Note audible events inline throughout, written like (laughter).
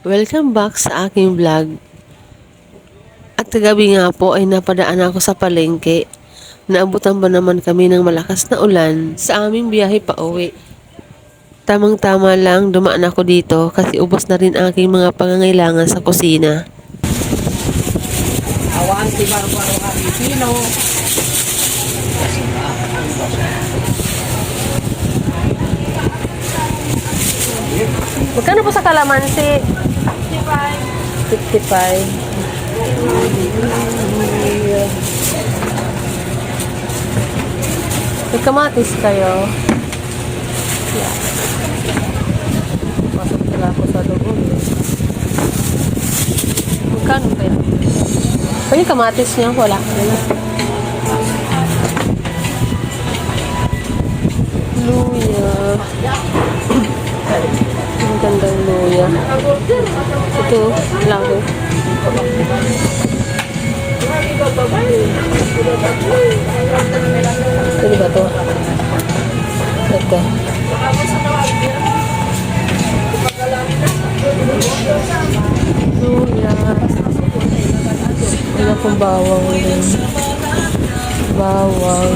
Welcome back sa aking vlog. At kagabi nga po ay napadaan ako sa palengke. Naabutan ba naman kami ng malakas na ulan sa aming biyahe pa uwi. Tamang-tama lang dumaan ako dito kasi ubos na rin aking mga pangangailangan sa kusina. Awan si Barbaro Argentino. Magkano po sa kalamansi? 55. May kamatis kayo? Pasok sila ako sa loob. Magkano ba yan? O yung kamatis niya, wala. Wala. Luya. Ang gandang luya. Ito, laki. Ano ba to? Ito. Luya. Wala kong bawang din. Bawang.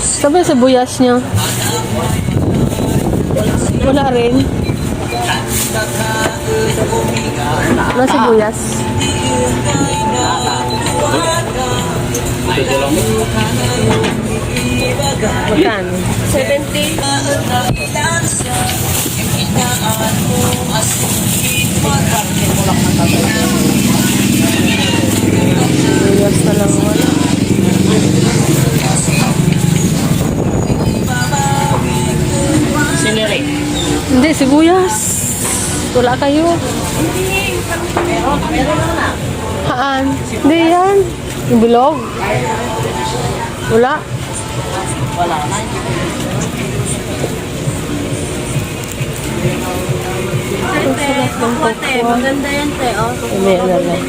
Sabi sa buyas niya. Wala rin. Wala sibuyas. Magkano? 70. Sibuyas na lang wala. Sinere. Hindi, sibuyas. Wala kayo. Na. Haan? Hindi yan. Bilog. Wala. Wala na. Ang sarap ng kokwa. Maganda yan, te. Oh, May ano lang.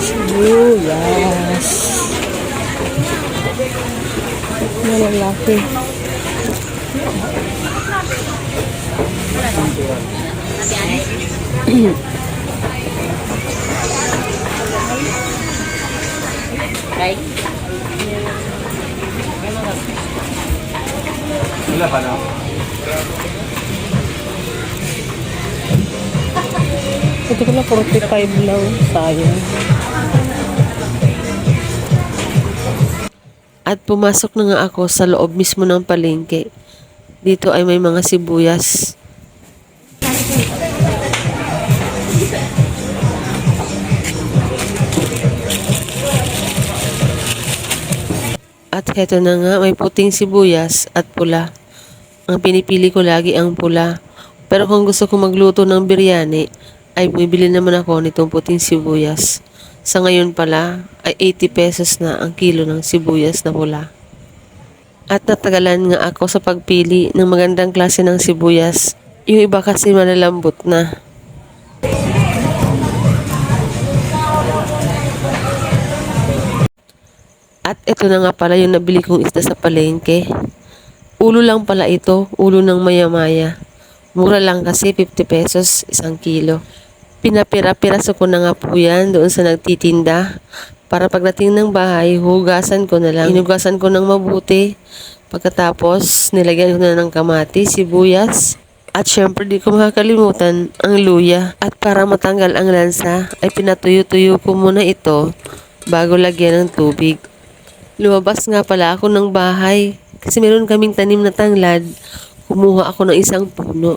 Sibuyas. Malalaki. Kay? Ito ko na 45 lang. Sayang. At pumasok na nga ako sa loob mismo ng palengke. Dito ay may mga sibuyas. At heto na nga, may puting sibuyas at pula. Ang pinipili ko lagi ang pula. Pero kung gusto ko magluto ng biryani, ay bumibili naman ako nitong puting sibuyas. Sa ngayon pala, ay 80 pesos na ang kilo ng sibuyas na pula. At natagalan nga ako sa pagpili ng magandang klase ng sibuyas. Yung iba kasi malalambot na. At ito na nga pala yung nabili kong isda sa palengke. Ulo lang pala ito, ulo ng maya-maya. Mura lang kasi 50 pesos isang kilo. Pinapira-piraso ko na nga po yan doon sa nagtitinda. Para pagdating ng bahay, hugasan ko na lang. Inugasan ko ng mabuti. Pagkatapos, nilagyan ko na ng kamatis, sibuyas. At syempre di ko makakalimutan ang luya. At para matanggal ang lansa, ay pinatuyo-tuyo ko muna ito bago lagyan ng tubig. Lumabas nga pala ako ng bahay kasi meron kaming tanim na tanglad. Kumuha ako ng isang puno.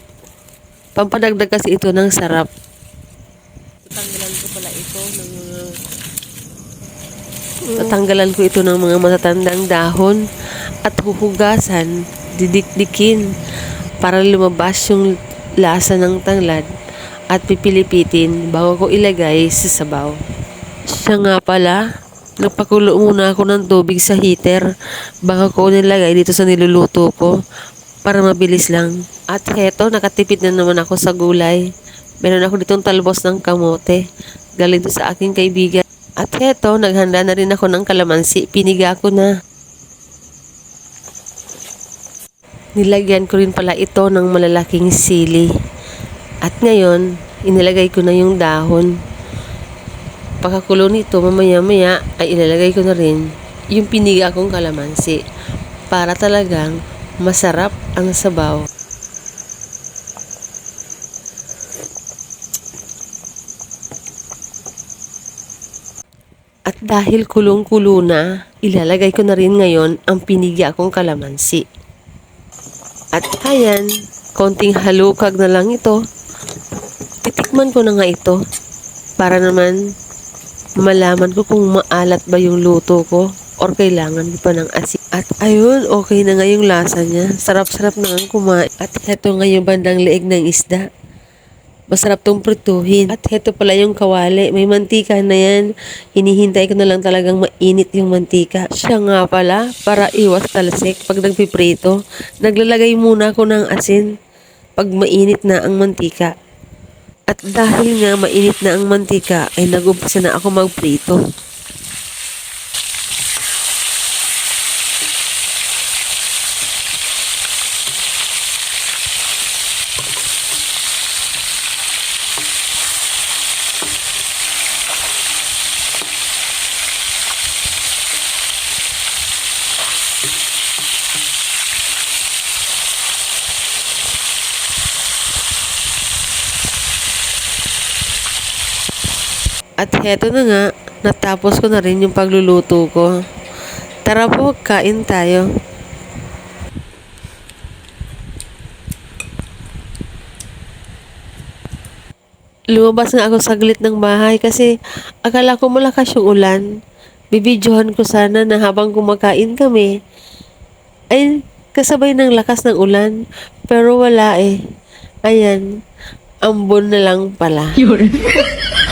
Pampadagdag kasi ito ng sarap. Tatanggalan ko pala ito ng Tatanggalan ko ito ng mga matatandang dahon at huhugasan, didikdikin para lumabas yung lasa ng tanglad at pipilipitin bago ko ilagay sa sabaw. Siya nga pala, nagpakulo muna ako ng tubig sa heater bago ko nilagay dito sa niluluto ko para mabilis lang. At heto, nakatipid na naman ako sa gulay. Meron ako ditong talbos ng kamote. Galing to sa aking kaibigan. At heto, naghanda na rin ako ng kalamansi. Piniga ko na. Nilagyan ko rin pala ito ng malalaking sili. At ngayon, inilagay ko na yung dahon. Pagkakulo nito, mamaya-maya ay ilalagay ko na rin yung piniga kong kalamansi para talagang masarap ang sabaw. Dahil kulong-kulo na, ilalagay ko na rin ngayon ang pinigya kong kalamansi. At ayan, konting halukag na lang ito. Titikman ko na nga ito para naman malaman ko kung maalat ba yung luto ko or kailangan ko pa ng asin. At ayun, okay na nga yung lasa niya. Sarap-sarap na nga kumain. At heto nga yung bandang leeg ng isda. Masarap tong prituhin. At heto pala yung kawali. May mantika na yan. Hinihintay ko na lang talagang mainit yung mantika. Siya nga pala, para iwas talsik pag nagpiprito. Naglalagay muna ako ng asin pag mainit na ang mantika. At dahil nga mainit na ang mantika, ay nag-umpisa na ako magprito. At heto na nga, natapos ko na rin yung pagluluto ko. Tara po, kain tayo. Lumabas nga ako saglit ng bahay kasi akala ko malakas yung ulan. Bibidyohan ko sana na habang kumakain kami, ay kasabay ng lakas ng ulan. Pero wala eh. Ayan, ambon na lang pala. (laughs)